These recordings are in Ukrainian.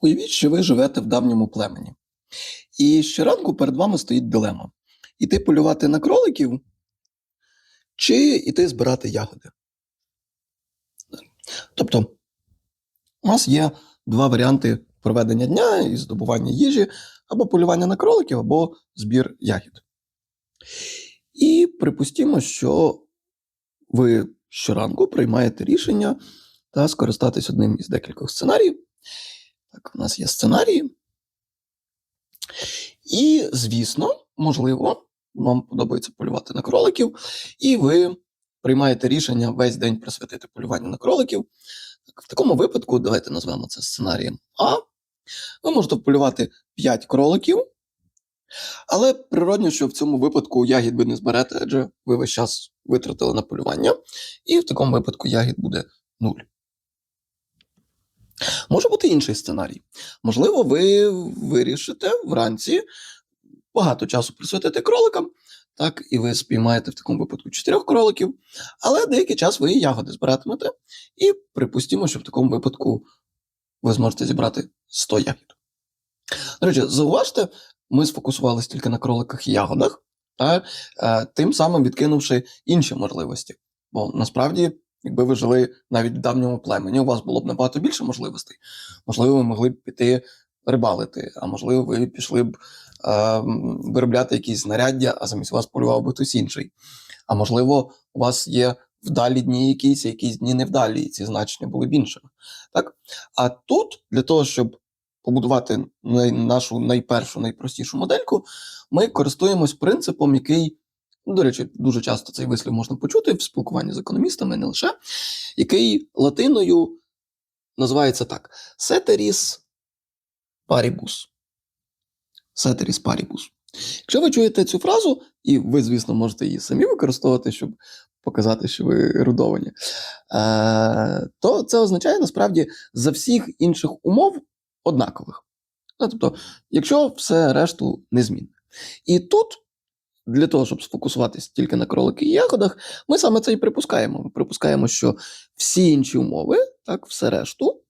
Уявіть, що ви живете в давньому племені. І щоранку перед вами стоїть дилема: іти полювати на кроликів чи іти збирати ягоди. Тобто, у нас є два варіанти проведення дня і здобування їжі, або полювання на кроликів, або збір ягід. І припустімо, що ви щоранку приймаєте рішення та скористатись одним із декількох сценаріїв. Так, у нас є сценарії. І, звісно, можливо, вам подобається полювати на кроликів, і ви приймаєте рішення весь день присвятити полюванню на кроликів. Так, в такому випадку, давайте назвемо це сценарієм А. Ви можете полювати 5 кроликів, але природньо, що в цьому випадку ягід ви не зберете, адже ви весь час витратили на полювання, і в такому випадку ягід буде 0. Може бути інший сценарій. Можливо, ви вирішите вранці багато часу присвятити кроликам, так, і ви спіймаєте в такому випадку 4 кроликів, але деякий час ви ягоди збиратимете, і припустимо, що в такому випадку ви зможете зібрати 100 ягід. До речі, зауважте, ми сфокусувалися тільки на кроликах і ягодах, та, е, тим самим відкинувши інші можливості. Бо насправді, якби ви жили навіть в давньому племені, у вас було б набагато більше можливостей. Можливо, ви могли б піти рибалити, а можливо, ви пішли б е, виробляти якісь знаряддя, а замість вас полював би хтось інший. А можливо, у вас є вдалі дні якісь, якісь дні невдалі, і ці значення були б іншими. Так? А тут, для того, щоб побудувати нашу найпершу, найпростішу модельку, ми користуємось принципом, який, до речі, дуже часто цей вислів можна почути в спілкуванні з економістами, не лише, який латиною називається так: Ceteris paribus. Ceteris paribus. Якщо ви чуєте цю фразу, і ви, звісно, можете її самі використовувати, щоб показати, що ви ерудовані, е, то це означає насправді за всіх інших умов однакових. Ну, тобто, якщо все решту незмінне. І тут, для того, щоб сфокусуватися тільки на кролики і ягодах, ми саме це і припускаємо. Ми припускаємо, що всі інші умови, так, все решту.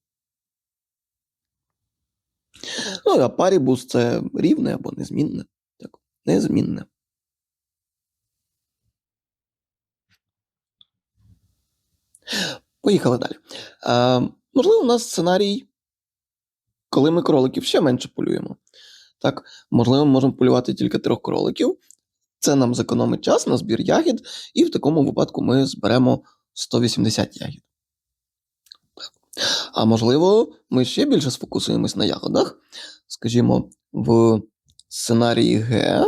Ну, а парібус це рівне або незмінне. Так, незмінне. Поїхали далі. Е, можливо, у нас сценарій, коли ми кроликів ще менше полюємо. Так, можливо, ми можемо полювати тільки трьох кроликів. Це нам зекономить час на збір ягід, і в такому випадку ми зберемо 180 ягід. А можливо, ми ще більше сфокусуємось на ягодах. Скажімо, в сценарії Г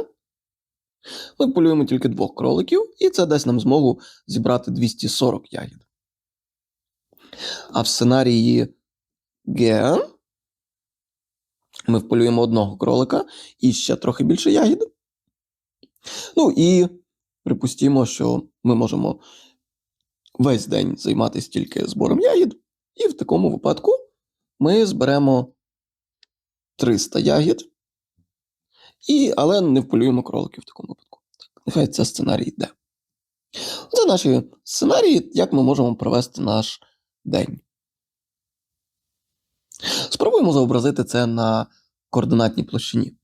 ми полюємо тільки двох кроликів, і це дасть нам змогу зібрати 240 ягід. А в сценарії Г ми вполюємо одного кролика і ще трохи більше ягід. Ну і припустімо, що ми можемо весь день займатися тільки збором ягід, і в такому випадку ми зберемо 300 ягід, і, але не вполюємо кроликів в такому випадку. Так, нехай це сценарій йде. Це наші сценарії, як ми можемо провести наш день. Спробуємо зобразити це на координатній площині.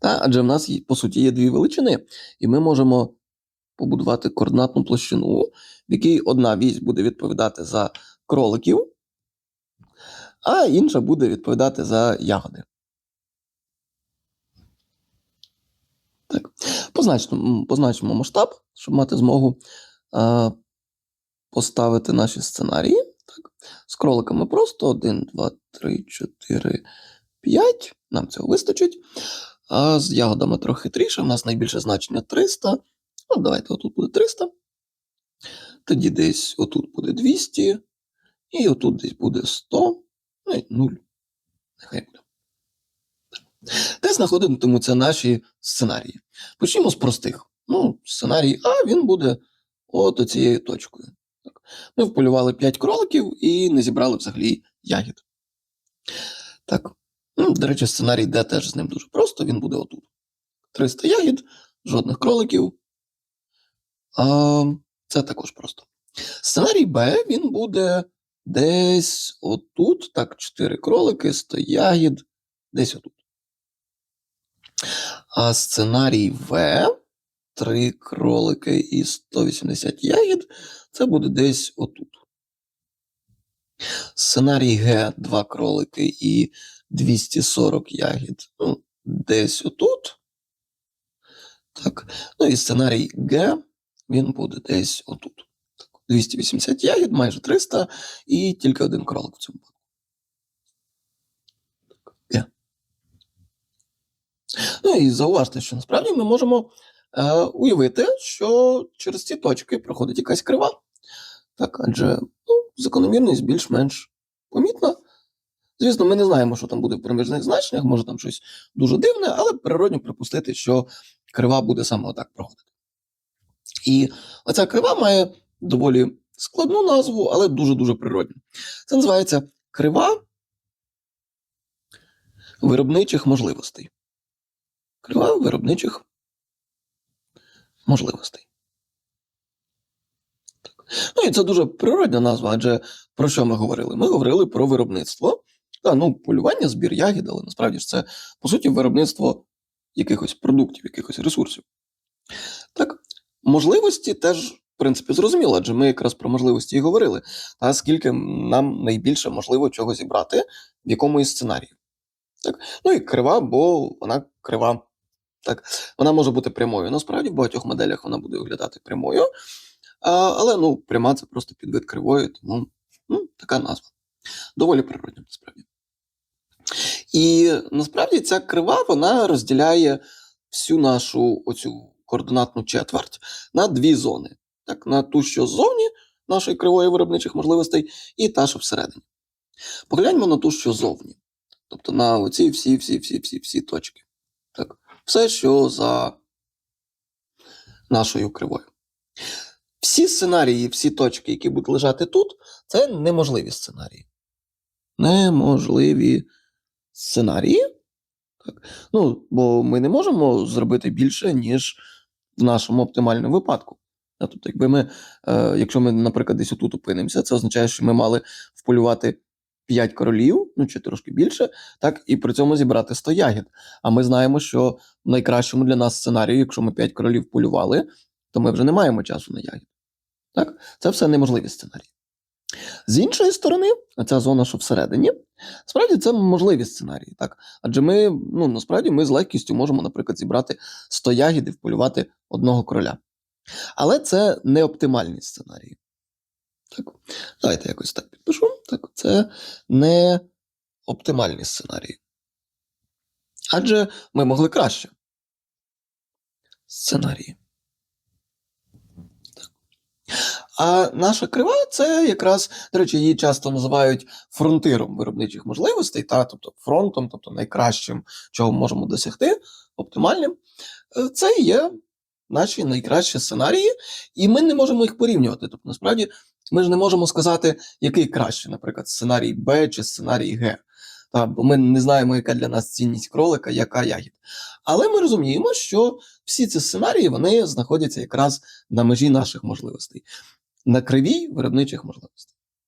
Та? Адже в нас, по суті, є дві величини, і ми можемо побудувати координатну площину, в якій одна вісь буде відповідати за кроликів, а інша буде відповідати за ягоди. Так. Позначимо, позначимо масштаб, щоб мати змогу а, поставити наші сценарії. Так. З кроликами просто 1, 2, 3, 4, 5. Нам цього вистачить. А з ягодами трохи хитріше. У нас найбільше значення 300. Ну, давайте отут буде 300. Тоді десь отут буде 200. І отут десь буде 100. Ну і 0. Нехай буде. Де знаходитимуться наші сценарії? Почнімо з простих. Ну, сценарій А він буде от цією точкою. Ми вполювали 5 кроликів і не зібрали взагалі ягід. Так. Ну, до речі, сценарій Д теж з ним дуже просто, він буде отут. 300 ягід, жодних кроликів. А, це також просто. Сценарій Б він буде десь отут, так, 4 кролики, 100 ягід, десь отут. А сценарій В, 3 кролики і 180 ягід, це буде десь отут. Сценарій Г, 2 кролики і 240 ягід, ну, десь отут. Так. Ну і сценарій Г, він буде десь отут. Так, 280 ягід, майже 300, і тільки один кролик в цьому. Г. Ну і зауважте, що насправді ми можемо е, уявити, що через ці точки проходить якась крива. Так, адже ну, закономірність більш-менш помітна. Звісно, ми не знаємо, що там буде в проміжних значеннях, може там щось дуже дивне, але природньо припустити, що крива буде саме отак проходити. І оця крива має доволі складну назву, але дуже-дуже природню. Це називається крива виробничих можливостей. Крива виробничих можливостей. Ну і це дуже природня назва, адже про що ми говорили? Ми говорили про виробництво. Та, ну, полювання, збір ягід, але насправді ж це, по суті, виробництво якихось продуктів, якихось ресурсів. Так, можливості теж, в принципі, зрозуміло, адже ми якраз про можливості і говорили. А скільки нам найбільше можливо чого зібрати в якому із сценаріїв. Так? Ну і крива, бо вона крива. Так, вона може бути прямою. Насправді в багатьох моделях вона буде виглядати прямою. А, але ну, пряма це просто підвид кривої, тому ну, така назва. Доволі природня, насправді. І насправді ця крива вона розділяє всю нашу оцю координатну четверть на дві зони. Так, на ту, що ззовні нашої кривої виробничих можливостей, і та, що всередині. Погляньмо на ту, що зовні. Тобто на оці всі, всі, всі, всі, всі точки. Так. Все, що за нашою кривою. Всі сценарії, всі точки, які будуть лежати тут, це неможливі сценарії. Неможливі сценарії. Так. Ну, бо ми не можемо зробити більше, ніж в нашому оптимальному випадку. Тобто, якби ми, е, якщо ми, наприклад, десь отут опинимося, це означає, що ми мали вполювати 5 королів, ну чи трошки більше, так, і при цьому зібрати 100 ягід. А ми знаємо, що в найкращому для нас сценарію, якщо ми 5 королів полювали, то ми вже не маємо часу на ягід. Так? Це все неможливі сценарії. З іншої сторони, ця зона, що всередині, справді це можливі сценарії. Так? Адже ми, ну, насправді, ми з легкістю можемо, наприклад, зібрати 100 ягід і вполювати одного короля. Але це не оптимальні сценарії. Так, давайте якось так підпишу. Так, це не оптимальні сценарії. Адже ми могли краще. Сценарії. Так. А наша крива це якраз, до речі, її часто називають фронтиром виробничих можливостей, та, тобто фронтом, тобто найкращим, чого ми можемо досягти, оптимальним. Е, Це є наші найкращі сценарії, і ми не можемо їх порівнювати. Тобто, насправді, ми ж не можемо сказати, який краще, наприклад, сценарій Б чи сценарій Г. Та, бо ми не знаємо, яка для нас цінність кролика, яка ягід. Але ми розуміємо, що всі ці сценарії вони знаходяться якраз на межі наших можливостей, на кривій виробничих можливостей.